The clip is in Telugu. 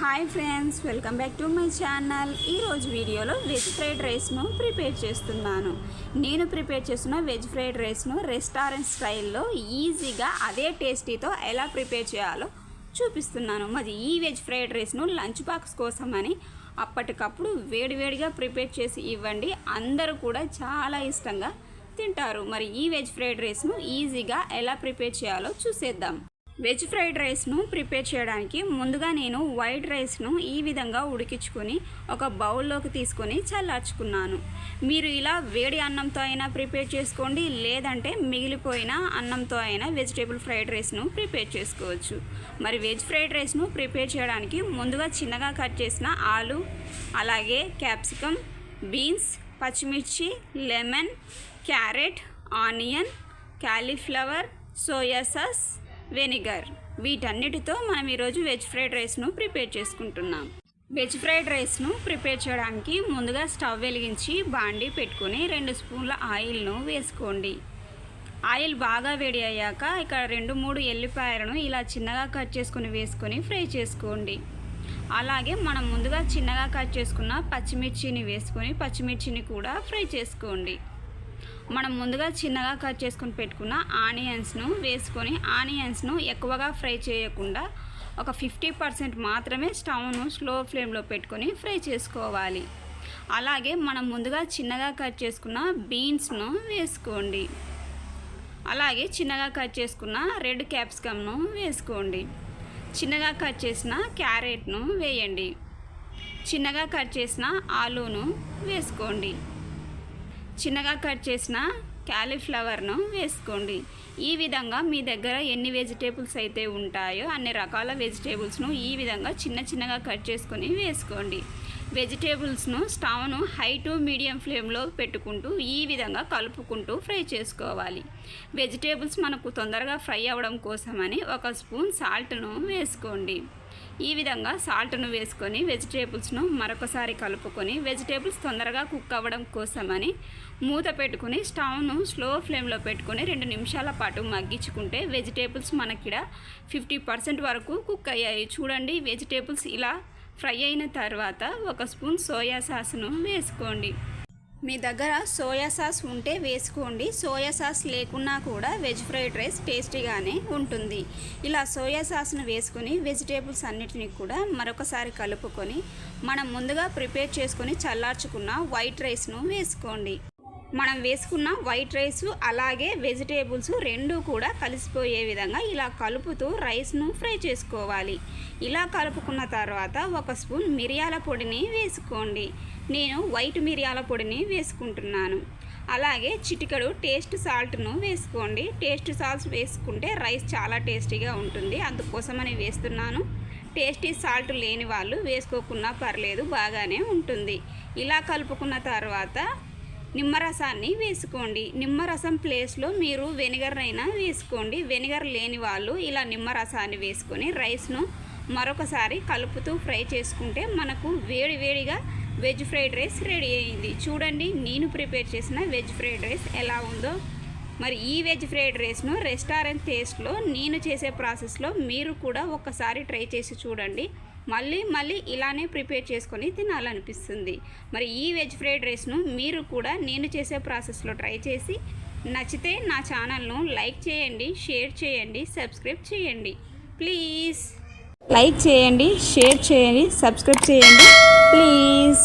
Hi friends welcome back to my channel. ఈరోజు వీడియోలో వెజ్ ఫ్రైడ్ రైస్ను ప్రిపేర్ చేస్తున్నాను. నేను ప్రిపేర్ చేస్తున్న వెజ్ ఫ్రైడ్ రైస్ను రెస్టారెంట్ స్టైల్లో ఈజీగా అదే టేస్టీతో ఎలా ప్రిపేర్ చేయాలో చూపిస్తున్నాను. మరి ఈ వెజ్ ఫ్రైడ్ రైస్ను లంచ్ బాక్స్ కోసమని అప్పటికప్పుడు వేడివేడిగా ప్రిపేర్ చేసి ఇవ్వండి. అందరూ కూడా చాలా ఇష్టంగా తింటారు. మరి ఈ వెజ్ ఫ్రైడ్ రైస్ను ఈజీగా ఎలా ప్రిపేర్ చేయాలో చూసేద్దాం. వెజ్ ఫ్రైడ్ రైస్ను ప్రిపేర్ చేయడానికి ముందుగా నేను వైట్ రైస్ను ఈ విధంగా ఉడికించుకొని ఒక బౌల్లోకి తీసుకొని చల్లార్చుకున్నాను. మీరు ఇలా వేడి అన్నంతో అయినా ప్రిపేర్ చేసుకోండి లేదంటే మిగిలిపోయిన అన్నంతో అయినా వెజిటేబుల్ ఫ్రైడ్ రైస్ను ప్రిపేర్ చేసుకోవచ్చు. మరి వెజ్ ఫ్రైడ్ రైస్ను ప్రిపేర్ చేయడానికి ముందుగా చిన్నగా కట్ చేసిన ఆలు అలాగే క్యాప్సికమ్ బీన్స్ పచ్చిమిర్చి lemon carrot onion cauliflower soya sauce vinegar. వీటన్నిటితో మనం ఈరోజు వెజ్ ఫ్రైడ్ రైస్ను ప్రిపేర్ చేసుకుంటున్నాం. వెజ్ ఫ్రైడ్ రైస్ను ప్రిపేర్ చేయడానికి ముందుగా స్టవ్ వెలిగించి బాండి పెట్టుకొని రెండు స్పూన్ల ఆయిల్ను వేసుకోండి. ఆయిల్ బాగా వేడి అయ్యాక ఇక్కడ రెండు మూడు ఎల్లిపాయలను ఇలా చిన్నగా కట్ చేసుకొని వేసుకొని ఫ్రై చేసుకోండి. అలాగే మనం ముందుగా చిన్నగా కట్ చేసుకున్న పచ్చిమిర్చిని వేసుకొని పచ్చిమిర్చిని కూడా ఫ్రై చేసుకోండి. మనం ముందుగా చిన్నగా కట్ చేసుకొని పెట్టుకున్న ఆనియన్స్ను వేసుకొని ఆనియన్స్ను ఎక్కువగా ఫ్రై చేయకుండా ఒక ఫిఫ్టీ పర్సెంట్ మాత్రమే స్టవ్ను స్లో ఫ్లేమ్లో పెట్టుకొని ఫ్రై చేసుకోవాలి. అలాగే మనం ముందుగా చిన్నగా కట్ చేసుకున్న బీన్స్ను వేసుకోండి. అలాగే చిన్నగా కట్ చేసుకున్న రెడ్ క్యాప్సికమ్ను వేసుకోండి. చిన్నగా కట్ చేసిన క్యారెట్ను వేయండి. చిన్నగా కట్ చేసిన ఆలూను వేసుకోండి. చిన్నగా కట్ చేసిన క్యాలీఫ్లవర్ను వేసుకోండి. ఈ విధంగా మీ దగ్గర ఎన్ని వెజిటేబుల్స్ అయితే ఉంటాయో అన్ని రకాల వెజిటేబుల్స్ను ఈ విధంగా చిన్న చిన్నగా కట్ చేసుకొని వేసుకోండి. వెజిటేబుల్స్ను స్టవ్ను హై టు మీడియం ఫ్లేమ్లో పెట్టుకుంటూ ఈ విధంగా కలుపుకుంటూ ఫ్రై చేసుకోవాలి. వెజిటేబుల్స్ మనకు తొందరగా ఫ్రై అవ్వడం కోసమని ఒక స్పూన్ సాల్ట్ను వేసుకోండి. ఈ విధంగా సాల్ట్ను వేసుకొని వెజిటేబుల్స్ను మరొకసారి కలుపుకొని వెజిటేబుల్స్ తొందరగా కుక్ అవ్వడం కోసమని మూత పెట్టుకుని స్టవ్ను స్లో ఫ్లేమ్లో పెట్టుకొని రెండు నిమిషాల పాటు మగ్గించుకుంటే వెజిటేబుల్స్ మనకిడ ఫిఫ్టీ పర్సెంట్ వరకు కుక్ అయ్యాయి. చూడండి వెజిటేబుల్స్ ఇలా ఫ్రై అయిన తర్వాత ఒక స్పూన్ సోయా సాస్ను వేసుకోండి. మీ దగ్గర సోయా సాస్ ఉంటే వేసుకోండి. సోయా సాస్ లేకున్నా కూడా వెజ్ ఫ్రైడ్ రైస్ టేస్టీగానే ఉంటుంది. ఇలా సోయా సాస్ను వేసుకొని వెజిటేబుల్స్ అన్నిటిని కూడా మరొకసారి కలుపుకొని మనం ముందుగా ప్రిపేర్ చేసుకొని చల్లార్చుకున్న వైట్ రైస్ను వేసుకోండి. మనం వేసుకున్న వైట్ రైస్ అలాగే వెజిటేబుల్స్ రెండు కూడా కలిసిపోయే విధంగా ఇలా కలుపుతూ రైస్ను ఫ్రై చేసుకోవాలి. ఇలా కలుపుకున్న తర్వాత ఒక స్పూన్ మిరియాల పొడిని వేసుకోండి. నేను వైట్ మిరియాల పొడిని వేసుకుంటున్నాను. అలాగే చిటికెడు టేస్ట్ సాల్ట్ను వేసుకోండి. టేస్ట్ సాల్ట్ వేసుకుంటే రైస్ చాలా టేస్టీగా ఉంటుంది. అందుకోసమని వేస్తున్నాను. టేస్టీ సాల్ట్ లేని వాళ్ళు వేసుకోకున్నా పర్లేదు బాగానే ఉంటుంది. ఇలా కలుపుకున్న తర్వాత నిమ్మరసాన్ని వేసుకోండి. నిమ్మరసం ప్లేస్లో మీరు వెనిగర్ అయినా వేసుకోండి. వెనిగర్ లేని వాళ్ళు ఇలా నిమ్మరసాన్ని వేసుకొని రైస్ను మరొకసారి కలుపుతూ ఫ్రై చేసుకుంటే మనకు వేడి వేడిగా వెజ్ ఫ్రైడ్ రైస్ రెడీ అయింది. చూడండి నేను ప్రిపేర్ చేసిన వెజ్ ఫ్రైడ్ రైస్ ఎలా ఉందో. మరి ఈ వెజ్ ఫ్రైడ్ రైస్ను రెస్టారెంట్ టేస్ట్లో నేను చేసే ప్రాసెస్లో మీరు కూడా ఒక్కసారి ట్రై చేసి చూడండి. మళ్ళీ మళ్ళీ ఇలానే ప్రిపేర్ చేసుకొని తినాలనిపిస్తుంది. మరి ఈ వెజ్ ఫ్రైడ్ రైస్ను మీరు కూడా నేను చేసే ప్రాసెస్లో ట్రై చేసి నచ్చితే నా ఛానల్ను లైక్ చేయండి షేర్ చేయండి సబ్స్క్రైబ్ చేయండి. ప్లీజ్. లైక్ చేయండి షేర్ చేయండి సబ్స్క్రైబ్ చేయండి. ప్లీజ్.